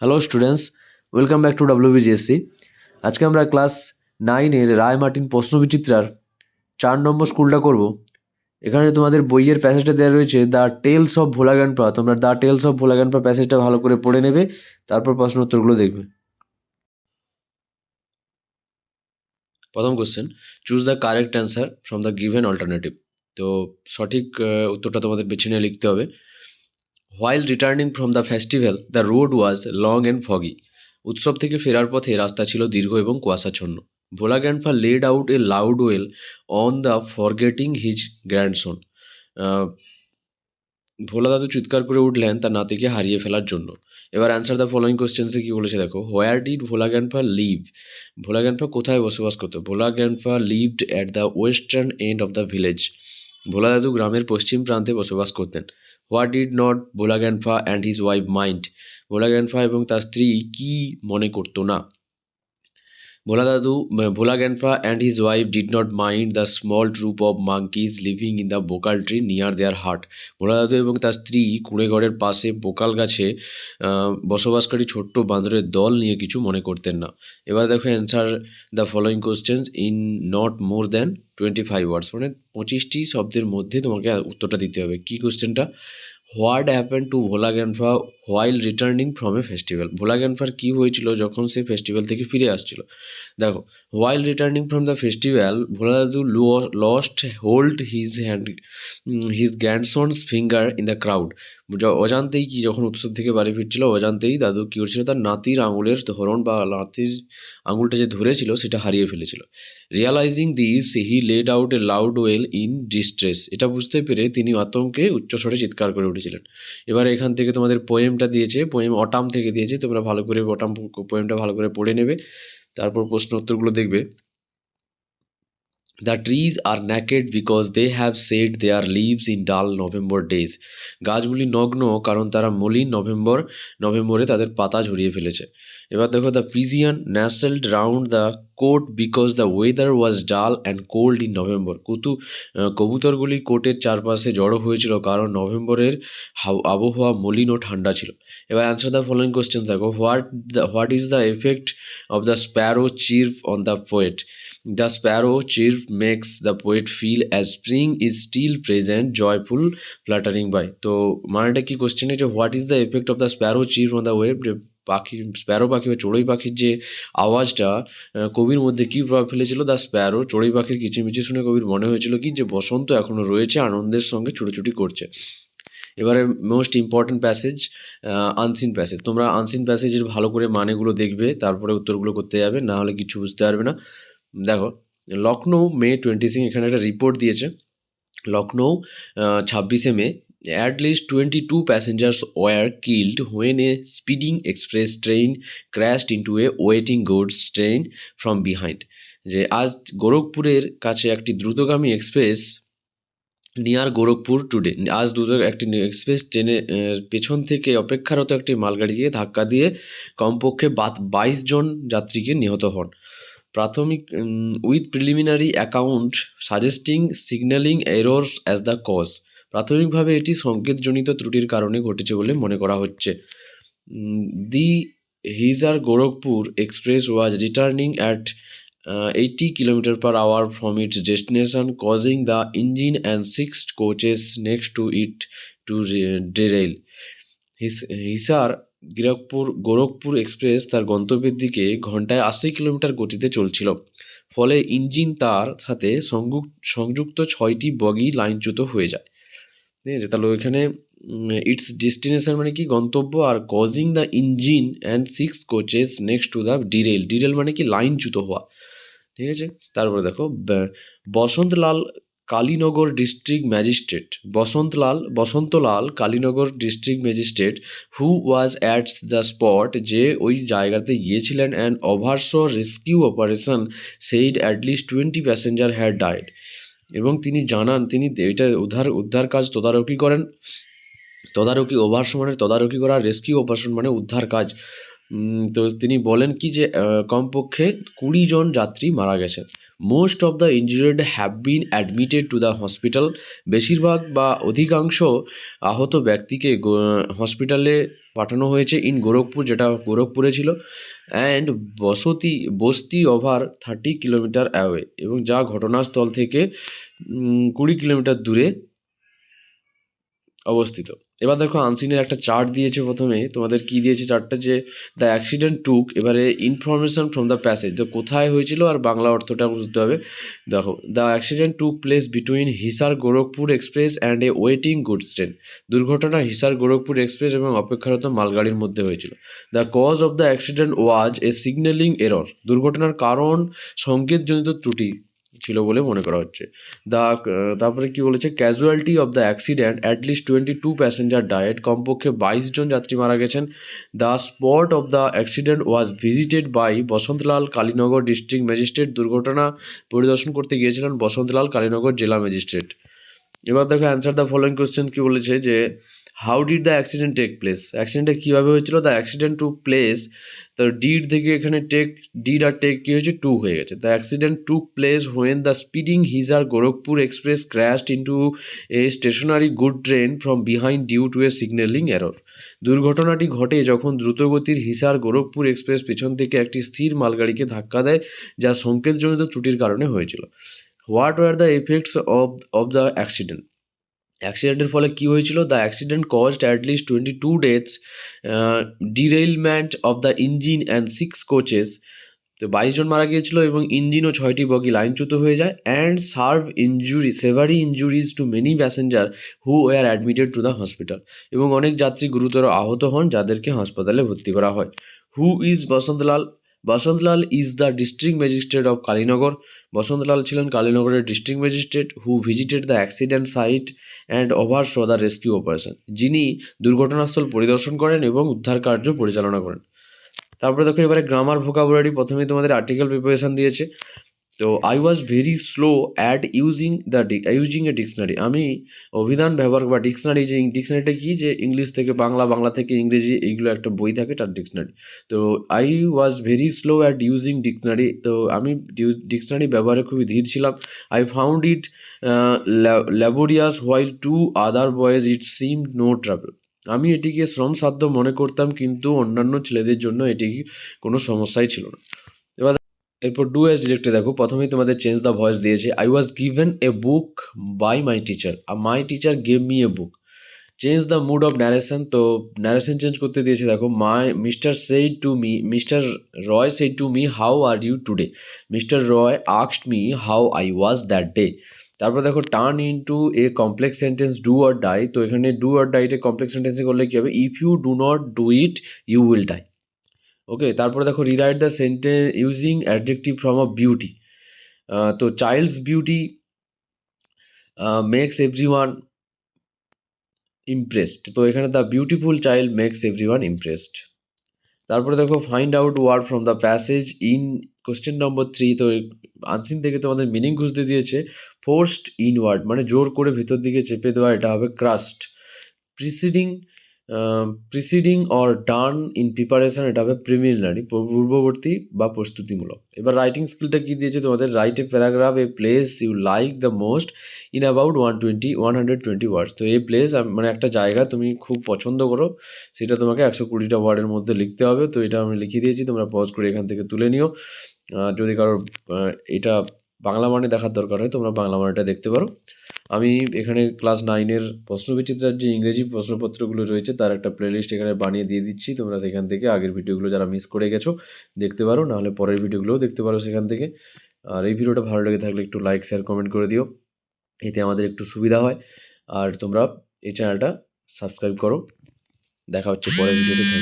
Hello students welcome back to WBGSC আজকে আমরা class নাইনের রায় মার্টিন প্রশ্নবিচিত্রার চার নম্বর স্কুলটা করব। এখানে তোমাদের বইয়ের প্যাসেজটা দেওয়া রয়েছে the tales of Bhola grandpa তোমরা the tales of Bhola grandpa প্যাসেজটা ভালো করে পড়ে নেবে, তারপর প্রশ্ন উত্তরগুলো দেখবে। প্রথম question choose the correct answer from the given alternative তো সঠিক উত্তরটা তোমাদের বেছে নিয়ে লিখতে হবে। While returning from the festival the road was long and foggy উৎসব থেকে ফেরার পথে রাস্তা ছিল দীর্ঘ এবং কুয়াশাচ্ছন্ন। Bhola grandpa let out a loud wail on the forgetting his grandson Bhola দাদু চিৎকার করে উঠলেন তার নাতিকে হারিয়ে ফেলার জন্য। এবার অ্যান্সার দ্য ফলোয়িং কোশ্চেন্সে কী বলেছে দেখো। Where did Bhola grandpa live Bhola grandpa কোথায় বসবাস করতো? Bhola grandpa lived at the western end of the village Bhola দাদু গ্রামের পশ্চিম প্রান্তে বসবাস করতেন। What did not Bhola grandpa and his wife mind Bhola grandpa এবং তার স্ত্রী কি মনে করতো না? ভোলা দাদু Bhola grandpa and his wife did not mind the small troop of monkeys living in the bakul tree near their hut Bhola দাদু এবং তার স্ত্রী কুঁড়েঘরের পাশে বোকাল গাছে বসবাসকারী ছোট্ট বাঁদরের দল নিয়ে কিছু মনে করতেন না। এবার দেখো answer the following questions in not more than twenty five words মানে পঁচিশটি শব্দের মধ্যে তোমাকে উত্তরটা দিতে হবে। কী কোশ্চেনটা what happened to Bhola grandpa while returning from a festival? Bhola গ্যানফার কী হয়েছিল যখন সে ফেস্টিভ্যাল থেকে ফিরে আসছিল? দেখো while returning from the festival Bhola Dadu lost hold his hand his grandson's finger in the crowd অজান্তেই কি যখন উৎসব থেকে বাড়ি ফিরছিল, অজান্তেই দাদু কী করছিল, তার নাতির আঙুলের ধরন বা নাতির আঙুলটা যে ধরেছিল, সেটা হারিয়ে ফেলেছিল। Realising this he let out a loud wail in distress এটা বুঝতে পেরে তিনি আতঙ্কে উচ্চস্বরে চিৎকার করে উঠেছিলেন। এবার এখান থেকে তোমাদের পোয়েমটা দিয়েছে পোয়েম অটাম থেকে দিয়েছে, তোমরা ভালো করে অটাম পোয়েমটা ভালো করে পড়ে নেবে। তারপর প্রশ্ন উত্তরগুলো দেখবে। The trees are naked because they have shed their leaves in dull November days গাছগুলি নগ্ন কারণ তারা মলিন নভেম্বর নভেম্বরে তাদের পাতা ঝরিয়ে ফেলেছে। এবার দেখো the pigeon nestled round the cote because the weather was dull and cold in November কুতু কবুতরগুলি কোটের চারপাশে জড়ো হয়েছিল কারণ নভেম্বরের আবহাওয়া মলিন ও ঠান্ডা ছিল। এবার অ্যান্সার দ্য ফলোয়িং কোয়েশ্চেন দেখো। What the what is the effect of the sparrow chirp on the poet the sparrow chirp makes the poet feel as spring is still present joyful fluttering by তো মানেটা কি কোশ্চেনে যে what is the effect of the sparrow chirp on the web যে পাখি Sparrow পাখি বা চড়ুই পাখির যে আওয়াজটা কবির মধ্যে কী প্রভাব ফেলেছিল? দ্য স্প্যারো চড়ুই পাখির কিচিমিচি শুনে কবির মনে হয়েছিল কি যে বসন্ত এখনও রয়েছে, আনন্দের সঙ্গে ছুটোছুটি করছে। এবারে most important passage unseen passage তোমরা আনসিন প্যাসেজের ভালো করে মানেগুলো দেখবে, তারপরে উত্তরগুলো করতে যাবে, না হলে কিছু বুঝতে পারবে না। দেখো লখনৌ মে টোয়েন্টি সিক্স এখানে একটা রিপোর্ট দিয়েছে। লখনৌ ছাব্বিশে May at least twenty two passengers were killed when a speeding express train crashed into a waiting goods train from behind যে আজ গোরখপুরের কাছে একটি দ্রুতগামী এক্সপ্রেস নিয়ার গোরখপুর টুডে আজ দ্রুত একটি এক্সপ্রেস ট্রেনে পেছন থেকে অপেক্ষারত একটি মালগাড়িকে ধাক্কা দিয়ে কমপক্ষে বাইশ জন যাত্রীকে নিহত হন। প্রাথমিক with preliminary account suggesting signalling errors as the cause প্রাথমিকভাবে এটি সংকেতজনিত ত্রুটির কারণে ঘটেছে বলে মনে করা হচ্ছে। The Hisar Gorakhpur express was returning at eighty kilometre per hour from its destination causing the engine and six coaches next to it to derail Hisar Gorakhpur Gorakhpur express তার গন্তব্যের দিকে ঘন্টায় আশি কিলোমিটার গতিতে চলছিল। ফলে ইঞ্জিন তার সাথে সংযুক- সংযুক্ত ছয়টি বগি লাইনচ্যুত হয়ে যায়। ঠিক আছে, তাহলে ওইখানে ইটস ডেস্টিনেশন মানে কি গন্তব্য আর causing the engine and six coaches next to the derail derail মানে কি লাইনচ্যুত হওয়া। ঠিক আছে, তারপরে দেখো Basantlal Kalinagar district magistrate. Basantlal Basantlal, Kalinagar district magistrate who was at the spot যে ওই জায়গাতে গিয়েছিলেন and oversaw rescue operation said at least twenty passenger had died এবং তিনি জানান, তিনি এটা উদ্ধার উদ্ধার কাজ তদারকি করেন। তদারকি ওভারস মানে তদারকি করা রেস্কিউ অপারেশন মানে উদ্ধার কাজ। তো তিনি বলেন কি যে কমপক্ষে কুড়ি জন যাত্রী মারা গেছেন। Most of the injured have been admitted to the hospital বেশিরভাগ বা অধিকাংশ আহত ব্যক্তিকে হসপিটালে পাঠানো হয়েছে ইন গোরখপুর যেটা গোরখপুরে ছিল অ্যান্ড বসতি, বস্তি ওভার থার্টি কিলোমিটার অ্যাওয়ে এবং যা ঘটনাস্থল থেকে কুড়ি কিলোমিটার দূরে অবস্থিত। এবার দেখো আনসিনের একটা চার্ট দিয়েছে প্রথমে। তোমাদের কি দিয়েছে চার্টটা যে দ্য অ্যাক্সিডেন্ট টুক এবারে ইনফরমেশন ফ্রম দ্য প্যাসেজ তো কোথায় হয়েছিল আর বাংলা অর্থটা বুঝতে হবে। দেখো the accident took place between Hisar Gorakhpur express and a waiting goods train দুর্ঘটনা হিসার গোরখপুর এক্সপ্রেস এবং অপেক্ষারত মালগাড়ির মধ্যে হয়েছিল। The cause of the accident was a signalling error দুর্ঘটনার কারণ, সংকেতজনিত ত্রুটি। ছিল বলে মনে করা হচ্ছে। দ্য তারপরে কি বলেছে? Casualty of the accident at least twenty two passenger died কমপক্ষে বাইশ জন যাত্রী মারা গেছেন। The spot of the accident was visited by Basantlal Kalinagar district magistrate দুর্ঘটনা পরিদর্শন করতে গিয়েছিলেন বসন্তলাল কালীনগর জেলা ম্যাজিস্ট্রেট এবার দেখো অ্যান্সার দ্য ফলোয়িং কোয়েশ্চেন কী বলেছে যে how did the accident take place অ্যাক্সিডেন্টটা কীভাবে হয়েছিল? দ্য অ্যাক্সিডেন্ট টু প্লেস তো ডিড থেকে এখানে টেক ডিড আর টেক কী হয়েছে? টু হয়ে গেছে। The accident took place when the speeding Hisar Gorakhpur express crashed into a stationary good train from behind due to a signalling error দুর্ঘটনাটি ঘটে যখন দ্রুতগতির হিসার গোরখপুর এক্সপ্রেস পেছন থেকে একটি স্থির মালগাড়িকে ধাক্কা দেয়, যা সংকেতজনিত ত্রুটির কারণে হয়েছিল। What were the effects of of the accident অ্যাক্সিডেন্টের ফলে কী হয়েছিল? The accident caused at least twenty two deaths derailment of the engine and six coaches তো বাইশ জন মারা গিয়েছিল এবং ইঞ্জিন ও ছয়টি বগি লাইনচ্যুত হয়ে যায় and serve injury severe injuries to many passenger who were admitted to the hospital এবং অনেক যাত্রী গুরুতর আহত হন যাদেরকে হাসপাতালে ভর্তি করা হয়। Who is Basantlal Basantlal is the district magistrate of Kalinagar. Basantlal ছিলেন কালীনগরের district magistrate who visited the accident site and over oversaw the rescue operation যিনি দুর্ঘটনাস্থল পরিদর্শন করেন এবং উদ্ধার কার্য পরিচালনা করেন। তারপরে দেখো এবারে গ্রামার ভোকাবুলারি প্রথমেই তোমাদের আর্টিকেল প্রিপারেশন দিয়েছে। তো I was very slow at using the using a dictionary আমি অভিধান ব্যবহার বা ডিকশনারি যে ডিকশনারিটা কি যে ইংলিশ থেকে বাংলা বাংলা থেকে ইংরেজি এইগুলো একটা বই থাকে তার ডিকশনারি তো I was very slow at using dictionary তো আমি ডিকশনারি ব্যবহারে খুবই ধীর ছিলাম। I found it laborious while to other boys it seem no trouble আমি এটিকে শ্রমসাধ্য মনে করতাম, কিন্তু অন্যান্য ছেলেদের জন্য এটি কোনো সমস্যাই ছিল না। এরপর ডু অ্যাজ ডিরেক্টে দেখো, প্রথমেই তোমাদের চেঞ্জ দ্য ভয়েস দিয়েছে I was given a book by my teacher R my teacher gave me a book change the mood of narration তো ন্যারেশন চেঞ্জ করতে দিয়েছে, দেখো my Mr said to me Mr Roy said to me how are you today Mr Roy আক্সড me how I was that day তারপর দেখো turn into a complex sentence do or die তো এখানে do or ডাইটে complex সেন্টেন্সে করলে কী হবে? If you do not do it you will die okay তারপরে দেখো rewrite the sentence using adjective from a beauty তো child's beauty makes every one impressed তো এখানে the beautiful child makes every one impressed তারপরে দেখো find out word from the passage in question number three তো unseen থেকে তোমাদের meaning খুঁজতে দিয়েছে ফোর্সড ইনওয়ার্ড মানে জোর করে ভেতর দিকে চেপে দেওয়া, এটা হবে crushed preceding preceding or done in preparation এটা হবে প্রিমিনারি পূর্ববর্তী বা প্রস্তুতিমূলক। এবার রাইটিং স্কিলটা কী দিয়েছে তোমাদের? Write a paragraph a place you like the most in about one twenty one hundred twenty words তো এই প্লেস মানে একটা জায়গা তুমি খুব পছন্দ করো, সেটা তোমাকে একশো কুড়িটা ওয়ার্ডের মধ্যে লিখতে হবে। তো এটা আমি লিখে দিয়েছি, তোমরা পজ করে এখান থেকে তুলে নিও। যদি কারোর এটা বাংলা মানে দেখার দরকার হয়, তোমরা বাংলা মানেটা দেখতে পারো। আমি এখানে ক্লাস নাইনের প্রশ্নবিচিত্রার যে ইংরেজি প্রশ্নপত্রগুলো রয়েছে, তার একটা প্লেলিস্ট এখানে বানিয়ে দিয়ে দিচ্ছি। তোমরা সেখান থেকে আগের ভিডিওগুলো যারা মিস করে গেছো, দেখতে পারো। নাহলে পরের ভিডিওগুলোও দেখতে পারো সেখান থেকে। আর এই ভিডিওটা ভালো লেগে থাকলে একটু লাইক শেয়ার কমেন্ট করে দিও। এতে আমাদের একটু সুবিধা হয়। আর তোমরা এই চ্যানেলটা সাবস্ক্রাইব করো। দেখা হচ্ছে পরের ভিডিওতে।